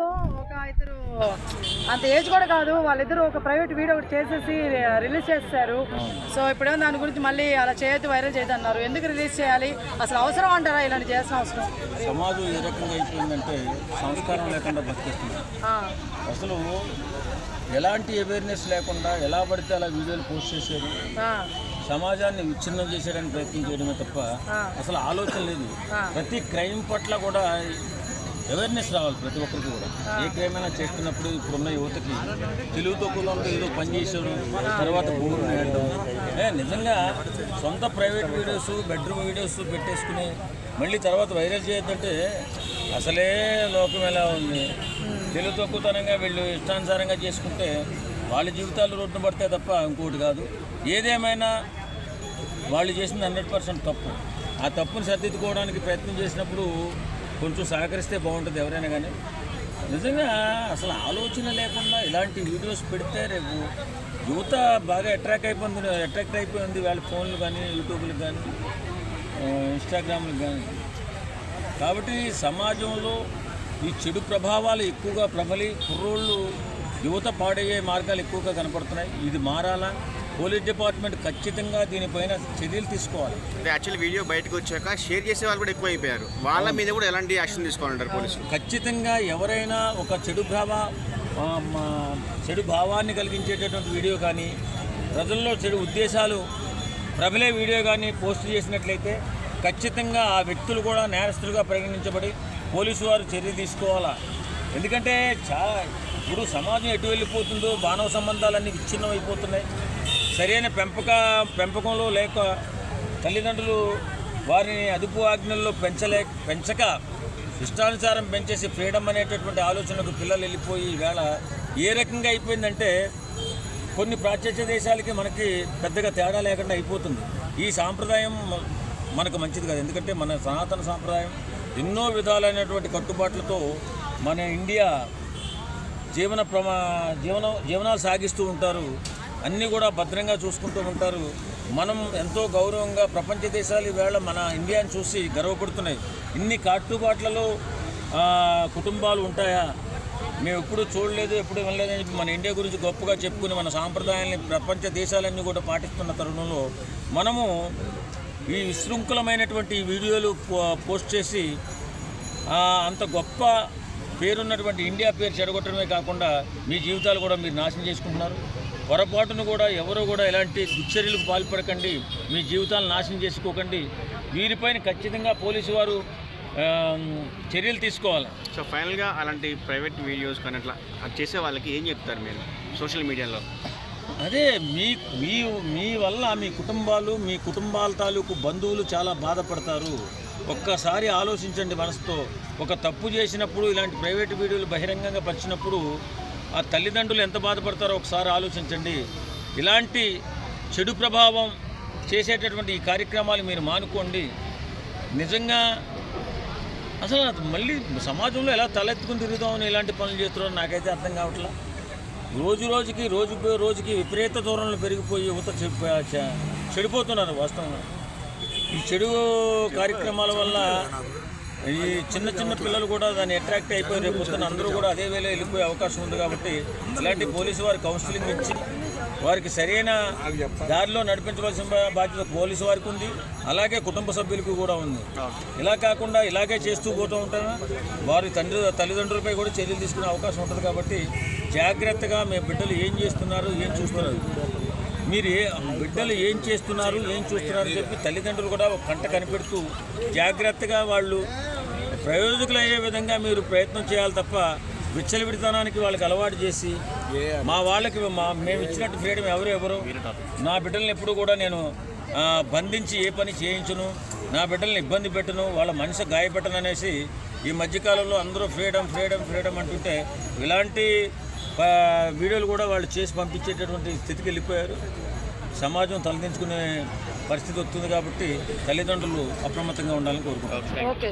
లో ఒక ఇద్దరు అంత ఏజ్ కూడా కాదు వాళ్ళిద్దరు ఒక ప్రైవేట్ వీడియో ఒకటి చేసేసి రిలీజ్ చేస్తారు సో ఇప్పుడేమో దాని గురించి మళ్ళీ అలా చేయొద్దు వైరల్ చేయొద్దు అన్నారు ఎందుకు రిలీజ్ చేయాలి? అసలు అవసరం అంటారా? ఇలాంటి చేయాల్సిన అవసరం. సమాజం ఏ రకంగా అయిపోయిందంటే సంస్కారం లేకుండా బతికేస్తుంది. అసలు ఎలాంటి అవేర్నెస్ లేకుండా ఎలా పడితే అలా వీడియోలు పోస్ట్ చేసేది? సమాజాన్ని విచ్ఛిన్నం చేసేయడానికి ప్రయత్నం చేయడమే తప్ప అసలు ఆలోచన లేదు. ప్రతి క్రైమ్ పట్ల కూడా అవేర్నెస్ రావాలి ప్రతి ఒక్కరికి కూడా. ఏ క్రైమ్ అయినా చేస్తున్నప్పుడు ఇప్పుడున్న యువతకి తెలుగు తక్కువలో ఏదో పని చేసాడు తర్వాత భూములు వేయడం నిజంగా సొంత ప్రైవేట్ వీడియోస్ బెడ్రూమ్ వీడియోస్ పెట్టేసుకుని మళ్ళీ తర్వాత వైరల్ చేయొద్దంటే అసలే లోకం ఎలా ఉంది? తెలుగు తక్కువతనంగా వీళ్ళు ఇష్టానుసారంగా చేసుకుంటే వాళ్ళ జీవితాలు రోడ్డున పడితే తప్ప ఇంకోటి కాదు. ఏదేమైనా వాళ్ళు చేసింది హండ్రెడ్ పర్సెంట్ తప్పు. ఆ తప్పుని సర్దిద్దుకోవడానికి ప్రయత్నం చేసినప్పుడు కొంచెం సహకరిస్తే బాగుంటుంది ఎవరైనా కానీ. నిజంగా అసలు ఆలోచన లేకుండా ఇలాంటి వీడియోస్ పెడితే రేపు యువత బాగా అట్రాక్ట్ అయిపోయింది అట్రాక్ట్ అయిపోయింది వాళ్ళ ఫోన్లు కానీ యూట్యూబ్లు కానీ ఇన్స్టాగ్రామ్లు కానీ. కాబట్టి సమాజంలో ఈ చెడు ప్రభావాలు ఎక్కువగా ప్రబలి కుర్రోళ్ళు యువత పాడయ్యే మార్గాలు ఎక్కువగా కనపడుతున్నాయి. ఇది మారాలా? పోలీస్ డిపార్ట్మెంట్ ఖచ్చితంగా దీనిపైన చర్యలు తీసుకోవాలి. అంటే యాక్చువల్ వీడియో బయటకు వచ్చాక షేర్ చేసే వాళ్ళు కూడా ఎక్కువ అయిపోయారు వాళ్ళ మీద కూడా ఎలాంటి యాక్షన్ తీసుకోవాలంటారు పోలీసులు? ఖచ్చితంగా ఎవరైనా ఒక చెడు భావ చెడు భావాన్ని కలిగించేటటువంటి వీడియో కానీ ప్రజల్లో చెడు ఉద్దేశాలు ప్రబలే వీడియో కానీ పోస్ట్ చేసినట్లయితే ఖచ్చితంగా ఆ వ్యక్తులు కూడా నేరస్తులుగా పరిగణించబడి పోలీసు వారు చర్య తీసుకోవాలా? ఎందుకంటే చాలా ఇప్పుడు సమాజం ఎటు వెళ్ళిపోతుందో మానవ సంబంధాలన్నీ విచ్ఛిన్నం అయిపోతున్నాయి సరైన పెంపక పెంపకంలో లేక తల్లిదండ్రులు వారిని అదుపు ఆజ్ఞల్లో పెంచలే పెంచక ఇష్టానుసారం పెంచేసి ఫ్రీడమ్ అనేటటువంటి ఆలోచనకు పిల్లలు వెళ్ళిపోయి ఈవేళ ఏ రకంగా అయిపోయిందంటే కొన్ని పాశ్చాత్య దేశాలకి మనకి పెద్దగా తేడా లేకుండా అయిపోతుంది. ఈ సాంప్రదాయం మనకు మంచిది కాదు. ఎందుకంటే మన సనాతన సాంప్రదాయం ఎన్నో విధాలైనటువంటి కట్టుబాట్లతో మన ఇండియా జీవన ప్రమా జీవన జీవనాలు సాగిస్తూ ఉంటారు. అన్నీ కూడా భద్రంగా చూసుకుంటూ ఉంటారు. మనం ఎంతో గౌరవంగా ప్రపంచ దేశాలు ఈవేళ మన ఇండియాని చూసి గర్వపడుతున్నాయి. ఇన్ని కట్టుబాట్లలో కుటుంబాలు ఉంటాయా? మేము ఎప్పుడు చూడలేదు ఎప్పుడు వినలేదని చెప్పి మన ఇండియా గురించి గొప్పగా చెప్పుకుని మన సాంప్రదాయాన్ని ప్రపంచ దేశాలన్నీ కూడా పాటిస్తున్న తరుణంలో మనము ఈ విశృంఖలమైనటువంటి వీడియోలు పో- పోస్ట్ చేసి అంత గొప్ప పేరున్నటువంటి ఇండియా పేరు చెడగొట్టడమే కాకుండా మీ జీవితాలు కూడా మీరు నాశనం చేసుకుంటున్నారు. పొరపాటును కూడా ఎవరు కూడా ఇలాంటి దుశ్చర్యలకు పాల్పడకండి. మీ జీవితాలను నాశనం చేసుకోకండి. వీరిపైన ఖచ్చితంగా పోలీసు వారు చర్యలు తీసుకోవాలి. సో ఫైనల్గా అలాంటి ప్రైవేట్ వీడియోస్ కానీ అట్లా అది చేసే వాళ్ళకి ఏం చెప్తారు మీరు సోషల్ మీడియాలో? అదే మీ మీ మీ వల్ల మీ కుటుంబాలు మీ కుటుంబాల తాలూకు బంధువులు చాలా బాధపడతారు. ఒక్కసారి ఆలోచించండి మనసుతో. ఒక తప్పు చేసినప్పుడు ఇలాంటి ప్రైవేట్ వీడియోలు బహిరంగంగా పరిచినప్పుడు ఆ తల్లిదండ్రులు ఎంత బాధపడతారో ఒకసారి ఆలోచించండి. ఇలాంటి చెడు ప్రభావం చేసేటటువంటి ఈ కార్యక్రమాలు మీరు మానుకోండి. నిజంగా అసలు మళ్ళీ సమాజంలో ఎలా తలెత్తుకుని తిరుగుతామని ఇలాంటి పనులు చేస్తున్నారో నాకైతే అర్థం కావట్లా. రోజు రోజుకి రోజు రోజుకి విపరీత దూరంలో పెరిగిపోయి యువత చెడిపోతున్నారు వాస్తవంగా. ఈ చెడు కార్యక్రమాల వల్ల ఈ చిన్న చిన్న పిల్లలు కూడా దాన్ని అట్రాక్ట్ అయిపోయి రేపు వస్తున్న అందరూ కూడా అదే వేళ వెళ్ళిపోయే అవకాశం ఉంది కాబట్టి ఇలాంటి పోలీసు వారి కౌన్సిలింగ్ ఇచ్చి వారికి సరైన దారిలో నడిపించవలసిన బాధ్యత పోలీసు వారికి ఉంది. అలాగే కుటుంబ సభ్యులకు కూడా ఉంది. ఇలా కాకుండా ఇలాగే చేస్తూ పోతూ ఉంటాను వారి తండ్రి తల్లిదండ్రులపై కూడా చర్యలు తీసుకునే అవకాశం ఉంటుంది కాబట్టి జాగ్రత్తగా మీ బిడ్డలు ఏం చేస్తున్నారు ఏం చూస్తున్నారు? మీరు బిడ్డలు ఏం చేస్తున్నారు ఏం చూస్తున్నారు అని చెప్పి తల్లిదండ్రులు కూడా ఒక కంట కనిపెడుతూ జాగ్రత్తగా వాళ్ళు ప్రయోజకులయ్యే విధంగా మీరు ప్రయత్నం చేయాలి తప్ప విచ్చలవిడితనానికి వాళ్ళకి అలవాటు చేసి మా వాళ్ళకి మా మేము ఇచ్చినట్టు ఫ్రీడమ్ ఎవరు ఎవరు నా బిడ్డలను ఎప్పుడు కూడా నేను బంధించి ఏ పని చేయించును నా బిడ్డల్ని ఇబ్బంది పెట్టను వాళ్ళ మనసు గాయపెట్టను అనేసి ఈ మధ్యకాలంలో అందరూ ఫ్రీడమ్ ఫ్రీడమ్ ఫ్రీడమ్ అంటుంటే ఇలాంటి వీడియోలు కూడా వాళ్ళు చేసి పంపించేటటువంటి స్థితికి వెళ్ళిపోయారు. సమాజం తలదించుకునే పరిస్థితి వస్తుంది కాబట్టి తల్లిదండ్రులు అప్రమత్తంగా ఉండాలని కోరుకుంటున్నాను ఓకే